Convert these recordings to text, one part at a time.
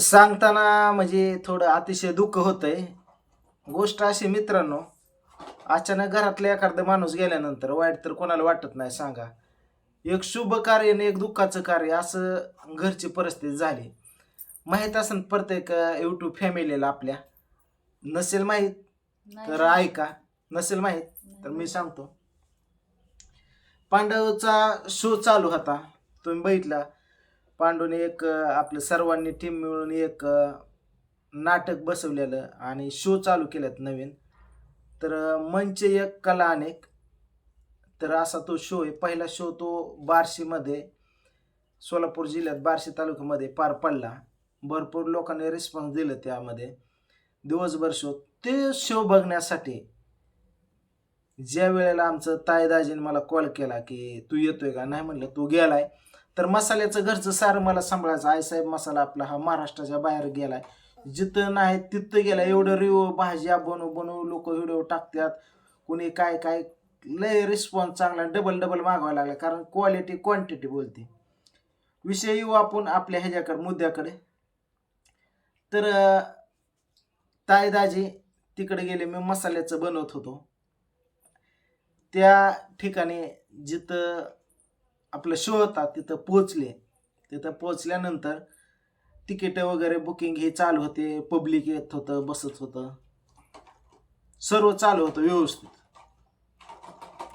सांगताना म्हणजे थोडं अतिशय दुःख होतंय. गोष्ट अशी मित्रांनो अचानक घरातला एखादा माणूस गेल्यानंतर वाईट तर कोणाला वाटत नाही सांगा. एक शुभ कार्य आणि एक दुःखाचं कार्य असं घरची परिस्थिती झाली. माहीत असेल प्रत्येक यूट्यूब फॅमिलीला आपल्या. नसेल माहीत तर ऐका. नसेल माहीत तर मी सांगतो. पांडवचा शो चालू होता. तुम्ही बघितला. पांडूने एक आपलं सर्वांनी टीम मिळून एक नाटक बसवलेलं आणि शो चालू केल्यात नवीन. तर मंच एक कला अनेक तर असा तो शो आहे. पहिला शो तो बार्शीमध्ये सोलापूर जिल्ह्यात बार्शी तालुक्यामध्ये पार पडला. भरपूर लोकांनी रिस्पॉन्स दिलं त्यामध्ये. दिवसभर शो ते शो बघण्यासाठी ज्या वेळेला आमचं तायदाजीने मला कॉल केला की तू येतोय का? नाही म्हणलं तू गेलाय. तर मसाल्याचं घरचं सारं मला सांभाळायचं. आईसाहेब मसाला आपला हा महाराष्ट्राच्या बाहेर गेलाय. जिथं नाही तिथं गेला. एवढं रिव भाज्या बनवू बनवू लोक व्हिडिओ टाकतात. कुणी काय काय लय रिस्पॉन्स चांगला डबल डबल मागवायला लागला. कारण क्वालिटी क्वांटिटी बोलते. विषय येऊ आपण आपल्या ह्याच्याकडे मुद्द्याकडे. तर तायदाजी तिकडे गेले. मी मसाल्याचं बनवत होतो. त्या ठिकाणी जिथं आपलं शो होता तिथं पोचले तिथं पोचल्यानंतर तिकीट वगैरे बुकिंग हे चालू होते. पब्लिक येत होतं बसत होतं. सर्व चालू होतं व्यवस्थित.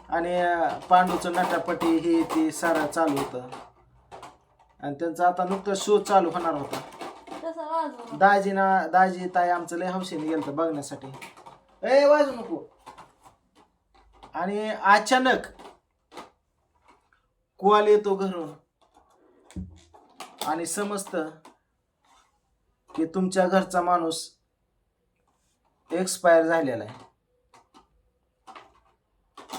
आणि पांडूचं नटापटी हे ते सारं चालू होतं. आणि त्यांचा आता नुकतं शो चालू होणार होता. वाजव दाजीना दाजी ताई आमचं लय हौशीने गेलं होतं बघण्यासाठी. ए वाजू नको. आणि अचानक क्वाल येतो घरून. आणि समजतं की तुमच्या घरचा माणूस एक्सपायर झालेला आहे.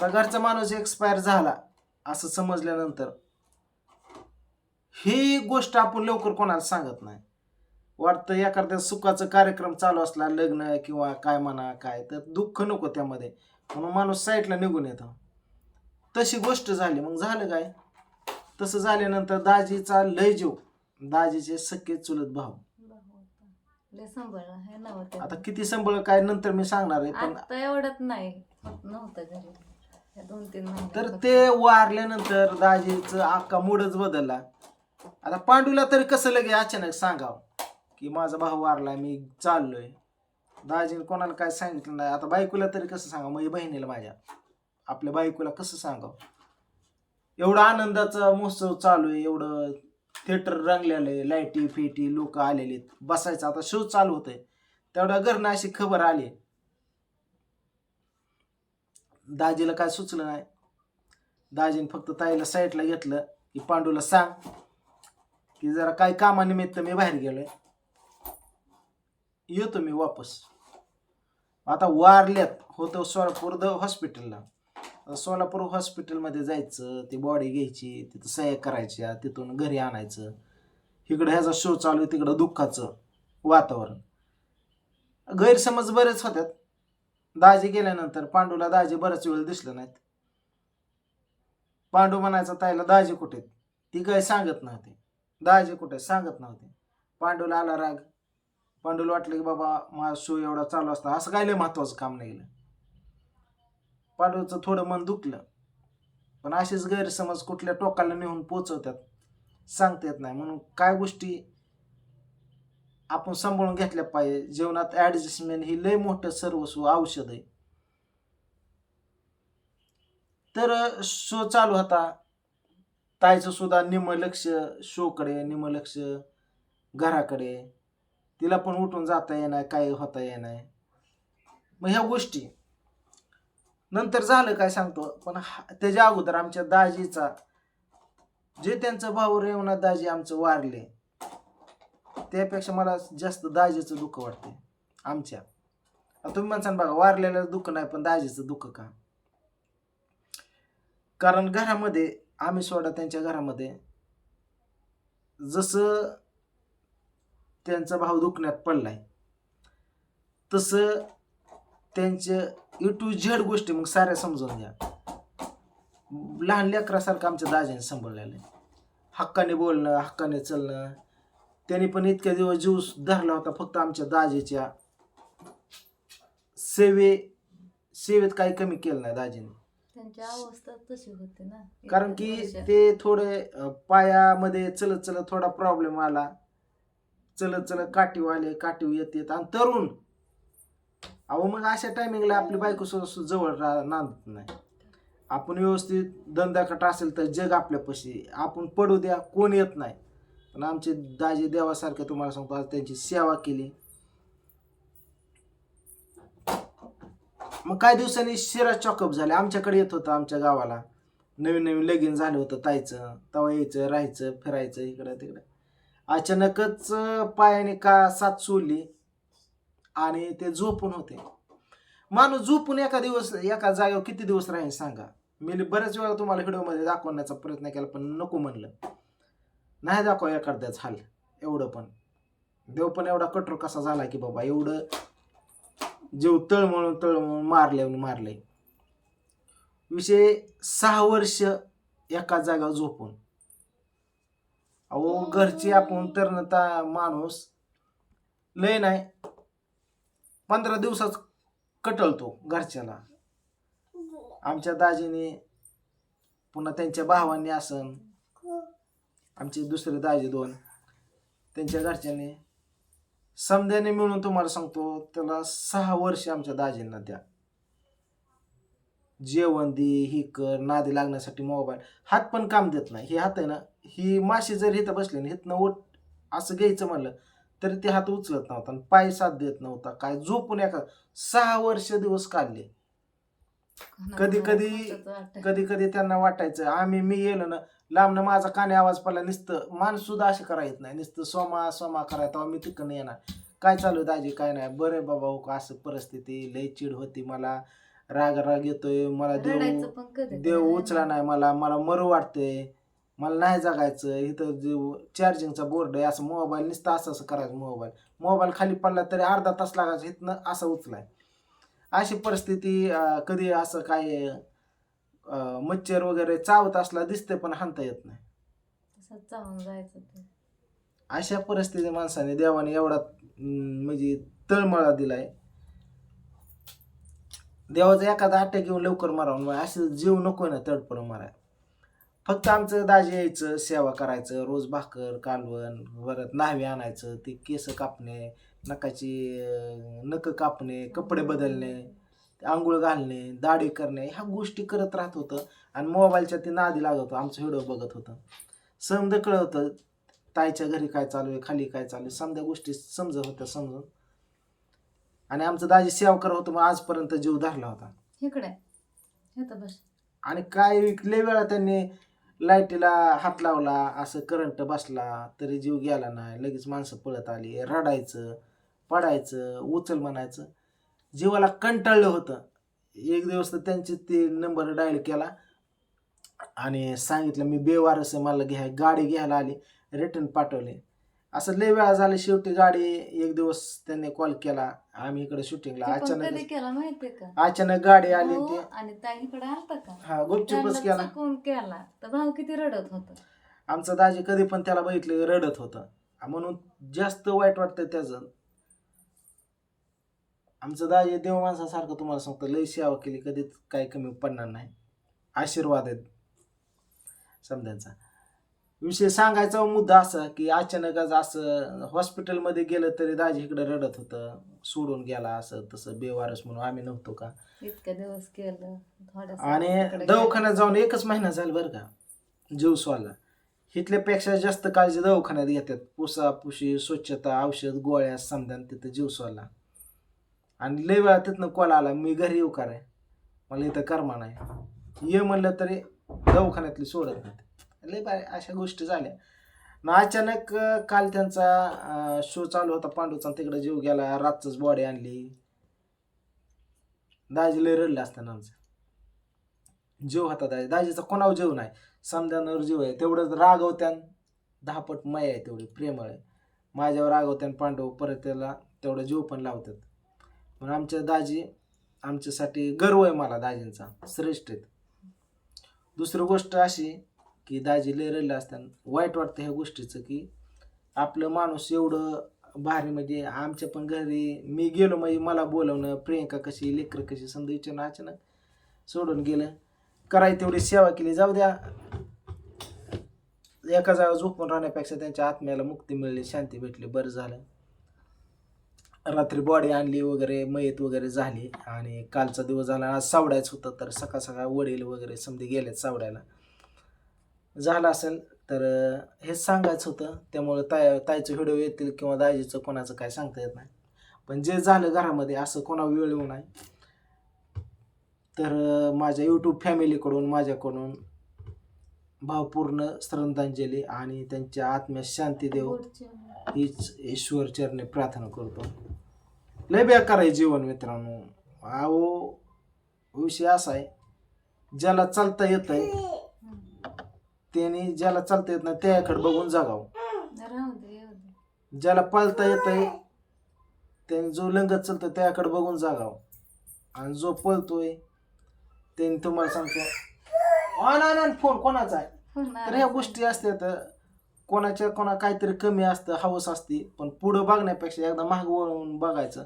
तर घरचा माणूस एक्सपायर झाला असं समजल्यानंतर ही गोष्ट आपण लवकर कोणाला सांगत नाही. वाटतं एखाद्या सुखाचा कार्यक्रम चालू असला लग्न किंवा काय म्हणा काय तर दुःख नको त्यामध्ये. म्हणून माणूस साईडला निघून येतो. तशी गोष्ट झाली. मग झालं काय? तसं झाल्यानंतर दाजीचा लय जीव. दाजीचे सख्खे चुलत भाऊ. लय हे नव्हतं आता किती संबळ काय नंतर मी सांगणार आहे पण आता एवढंच नाही होत नव्हतं घरी. या दोन तीन महिने तर ते वारल्यानंतर दाजीचं अख्खा मूडच बदलला. आता पांडूला तरी कसं लगे अचानक सांगावं की माझा भाऊ वारला मी चाललोय. दाजीने कोणाला काय सांगितलं नाही. आता बायकोला तरी कसं सांगा माझ्या बहिणीला माझ्या. आपल्या बायकोला कसं सांगावं? एवढा आनंदाचा महोत्सव चालू आहे एवढं थिएटर रंगलेलं आहे लाईटी फिटी लोक आलेले बसायचं आता शो चालू होतंय. तेवढ्या घरनं अशी खबर आली. दाजीला काय सुचलं नाही. दाजीने फक्त ताईला साईडला घेतलं की पांडूला सांग की जरा काय कामानिमित्त मी बाहेर गेलोय. येतो मी वापस. आता वारल्यात होतो सोलापूर द हॉस्पिटलला सोलापूर हॉस्पिटलमध्ये जायचं ती बॉडी घ्यायची तिथं सह्या करायच्या तिथून घरी आणायचं. इकडं ह्याचा शो चालू आहे तिकडं दुःखाचं वातावरण. गैरसमज बरेच होत्यात. दाजी गेल्यानंतर पांडूला दाजी बराच वेळ दिसलं नाहीत. पांडू म्हणायचा ताईला दाजी कुठे आहेत? ती काय सांगत नव्हती. दाजी कुठे आहेत? सांगत नव्हते. पांडूला आला राग. पांडूला वाटलं की बाबा माझा शो एवढा चालू असता असं काय लय महत्वाचं काम नाही गेलं पाडवचं थोडं मन दुखलं. पण असेच गैरसमज कुठल्या टोकाला नेऊन पोचवतात सांगता येत नाही. म्हणून काय गोष्टी आपण सांभाळून घेतल्या पाहिजे? जीवनात ॲडजस्टमेंट ही लय मोठं सर्वस्व औषध आहे. तर शो चालू होता. ताईचं सुद्धा निम लक्ष शोकडे निम लक्ष घराकडे. तिला पण उठून जाता येणार काय होता येणार. मग ह्या गोष्टी नंतर झालं काय सांगतो? पण हा- त्याच्या अगोदर आमच्या दाजीचा जे त्यांचं भाऊ रेवनाथ दाजी आमचं वारले त्यापेक्षा मला जास्त दाजीचं दुःख वाटते आमच्या. तुम्ही म्हणसान बघा वारलेलं दुःख नाही पण दाजीचं दुःख का? कारण घरामध्ये आम्ही सोडा त्यांच्या घरामध्ये जसं त्यांचा भाव दुखण्यात पडलाय तसं त्यांचे यू टू झेड गोष्टी मग साऱ्या समजून घ्या. लहान लेकरासारखं आमच्या दाजीने सांभाळलेलं आहे. हक्काने बोलणं हक्काने चालणं. त्यांनी पण इतक्या दिवस जीव धरला होता फक्त आमच्या दाजीच्या. सेवे सेवेत काही कमी केलं नाही दाजीने. त्यांची अवस्था तशी होती ना. कारण की. ते थोडे अं, पायामध्ये चलत चलत थोडा प्रॉब्लेम आला. चलत चलत काठीव आले काठीव येत येत आणि तरुण अहो मग अशा टायमिंगला आपली बायको सुद्धा जवळ रा नांदत नाही. आपण व्यवस्थित धंदाकट असेल तर जग आपल्यापाशी आपण पडू द्या कोण येत नाही. पण आमचे दाजी देवासारखे तुम्हाला सांगतो आज त्यांची सेवा केली. मग काही दिवसांनी शिरा चॉकअप झाले. आमच्याकडे येत होतं आमच्या गावाला. नवीन नवीन लगीन झालं होतं तायचं तवा यायचं राहायचं फिरायचं इकडं तिकडं. अचानकच अं, पायाने का साथ सोडली. आणि ते झोपून होते. माणूस झोपून एका दिवस एका जागेवर किती दिवस राहील सांगा. मी बऱ्याच वेळा तुम्हाला व्हिडिओमध्ये दाखवण्याचा प्रयत्न केला पण नको म्हणलं. नाही दाखवा एखाद्याच हाल एवढं पण. देव पण एवढा कठोर कसा झाला की बाबा एवढं जीव तळमळून तळमळून मारले मारले. विषय सहा वर्ष एका जागा झोपून. अहो घरची आपण तरणता माणूस लय नाही. पंधरा दिवसात कटळतो घरच्याला. आमच्या दाजीने पुन्हा त्यांच्या भावांनी असन आमचे दुसरे दाजी दोन त्यांच्या घरच्याने समध्याने मिळून तुम्हाला सांगतो त्याला सहा वर्ष आमच्या दाजींना द्या. जेवण दे ही कर नादी लागण्यासाठी मोबाईल हात पण काम देत नाही. हे हात आहे ना ही माशी जर इथं बसली ना इथनं ओट असं घ्यायचं म्हणलं तरी ते हात उचलत नव्हता आणि पाय साथ देत नव्हता. काय झोपून एका सहा वर्ष दिवस काढले. कधी- कधी-. कधी कधी त्यांना वाटायचं आम्ही मी गेलो ना लांबनं माझा काने आवाज पडला नुसतं माणूस सुद्धा असे करा येत नाही. नुसतं सोमा सोमा करायचं मी तिकडनं येणार. काय चालू दाजी काय नाही. बरं बाबा हो का? असं परिस्थिती लय चिड होती मला. राग राग येतोय. मला देव देव. उचला नाही मला. मला मरू वाटतंय. मला नाही जगायचं इथं जे चार्जिंगचा बोर्ड आहे असं मोबाईल नुसतं असं असं करायचं मोबाईल मोबाईल खाली पडला तरी अर्धा तास लागायचा इथनं असं उचलाय. अशी परिस्थिती कधी असं काय मच्छर वगैरे चावत असला दिसते पण हाणता येत नाही. चावून जायचं अशा परिस्थिती माणसाने देवाने एवढा म्हणजे तळमळा दिलाय. देवाचा एखादा अटॅक घेऊन लवकर मारावं असं जीव नको ना तडपण माराय फक्त आमचं दाजी यायचं सेवा करायचं रोज भाकर कालवण परत न्हावी आणायचं ते केस कापणे नकाची नख कापणे कपडे बदलणे आंघोळ घालणे दाढी करणे ह्या गोष्टी करत राहत होतं. आणि मोबाईलच्या ते नादी लागत होतं आमचं व्हिडिओ बघत होतं. समज कळत होतं ताईच्या घरी काय चालू आहे खाली काय चालू आहे समजा गोष्टी समजत होत्या समजून. आणि आमचं दाजी सेवा करत होतं मग आजपर्यंत जीव धरला होता. इकडे. आणि काय लय वेळा त्यांनी लाईटीला हात लावला असं करंट बसला तरी जीव गेला नाही. लगेच माणसं पळत आली रडायचं पडायचं उचल म्हणायचं. जीवाला कंटाळलं होतं. एक दिवस तर त्यांची ते नंबर डायल केला आणि सांगितलं मी बेवारस मला घ्या गाडी घ्यायला आली रिटर्न पाठवले. असं लय वेळा झालं. शेवटी गाडी एक दिवस त्यांनी कॉल केला. आम्ही इकडे शूटिंगला ते पण अचानक केला माहितीये का? अचानक गाडी आली भाऊ ते आणि ताई इकडे आलता का? हा गुपचुपच त्यांना केला. चुकून केला. तर भाऊ किती रडत होत? आमचं दाजी कधी पण त्याला बघितलं रडत होतं. म्हणून जास्त वाईट वाटतं त्याचं. आमचं दाजी देव माणसासारखं तुम्हाला सांगतो लय सेवा केली कधीच काही कमी पडणार नाही. आशीर्वाद आहेत. समजायचा? विषय सांगायचा मुद्दा असा की अचानकच असं हॉस्पिटलमध्ये गेलं तरी दाजी इकडे रडत होतं सोडून गेला असं तसं बेवारस म्हणून आम्ही नव्हतो का? दिवस केलं थोडस आणि दवाखान्यात जाऊन एकच महिना झाला बरं का जीव स्वाला इथल्यापेक्षा जास्त काळजी दवाखान्यात घेतात. पुसा पुशी स्वच्छता औषध गोळ्या समजा तिथं जीव स्वाला आणि लय वेळा तिथनं कॉल आला मी घरी येऊ का रे? मला इथं कर्मा नाही ये म्हणलं तरी दवाखान्यातली सोडत नाही लय बाय अशा गोष्टी झाल्या. ना अचानक काल त्यांचा शो चालू होता पांडूचा तिकडे जीव गेला. रातच बॉडी आणली. दाजी लय रडले असताना आमचं. जीव होता दाजी. दाजीचा कोणावर जीव नाही. समजांवर जीव आहे. तेवढंच रागवत्यान दहापट माया आहे तेवढी प्रेमळ आहे. माझ्यावर रागवत्यान पांडव परत त्याला तेवढं जीव पण लावतात. पण आमच्या दाजी आमच्यासाठी गर्व आहे मला दाजींचा. श्रेष्ठ आहेत. दुसरी गोष्ट अशी की दाजी लय रडले असताना. वाईट वाटतं ह्या गोष्टीचं की आपलं माणूस एवढं भारी म्हणजे आमच्या पण घरी मी गेलो म्हणजे मला बोलवणं प्रियंका कशी लेकर कशी समजा विचारणं अचानक सोडून गेलं. करायची तेवढी सेवा केली. जाऊ द्या. एका जागा झोपून राहण्यापेक्षा त्यांच्या आत्म्याला मुक्ती मिळली शांती भेटली बरं झालं. रात्री बॉडी आणली वगैरे मयत वगैरे झाली आणि कालचा दिवस झाला. आज सावडायचं होतं तर सकाळ सकाळ वडील वगैरे समजे गेलेत सावडायला. झालं असेल तर हेच सांगायचं होतं. त्यामुळं ताय ताईचं व्हिडिओ येतील किंवा दाजीचं कोणाचं काय सांगता येत नाही. पण जे झालं घरामध्ये असं कोणा वेळ येऊ नाही तर माझ्या यूट्यूब फॅमिलीकडून माझ्याकडून भावपूर्ण श्रद्धांजली आणि त्यांच्या आत्म्यास शांती देव हीच ईश्वर चरणे प्रार्थना करतो. लय बेकार आहे जीवन मित्रांनो. अहो विषय असा आहे ज्याला चालता येत आहे त्याने ज्याला चालता येत नाही त्याकडे बघून जगावं. राहू दे येऊ दे. ज्याला पळता येत आहे त्याने जो लंगत चालतं त्याकडे बघून जागावं. आणि जो पळतोय त्याने तुम्हाला सांगतो ऑन ऑन ऑन फोन कोणाचा आहे? तर ह्या गोष्टी असतात कोणाच्या कोणा काहीतरी कमी असतं हवस असते पण पुढं बघण्यापेक्षा एकदा माग वळून बघायचं.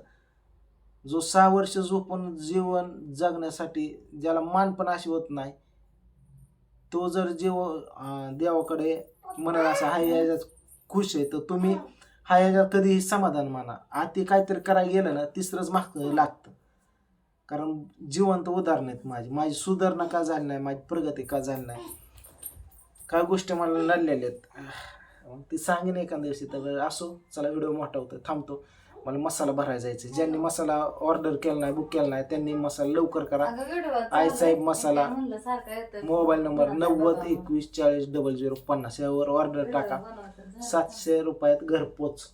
जो सहा वर्ष झोपून जीवन जगण्यासाठी ज्याला मान पण अशी होत नाही तो जर जीव देवाकडे म्हणाला असं हाय याच्यात खुश आहे तर तुम्ही हा याच्यात कधीही समाधान माना. आधी काहीतरी करायला गेलं ना तिसरंच माग लागतं. कारण जिवंत उदाहरण आहेत माझी. माझी सुधारणा का झाली नाही? माझी प्रगती का झाली नाही? काय गोष्टी मला लढलेल्या आहेत? ती सांगेन एखाद्या दिवशी तर असो चला व्हिडिओ मोठा होतो थांबतो. मला मसाला भरायला जायचं ज्यांनी मसाला ऑर्डर केला नाही बुक केला नाही त्यांनी मसाला लवकर करा. आई साहेब मसाला. मोबाईल नंबर नव्वद एकवीस चाळीस डबल झिरो पन्नास यावर ऑर्डर टाका. सातशे रुपयात घरपोच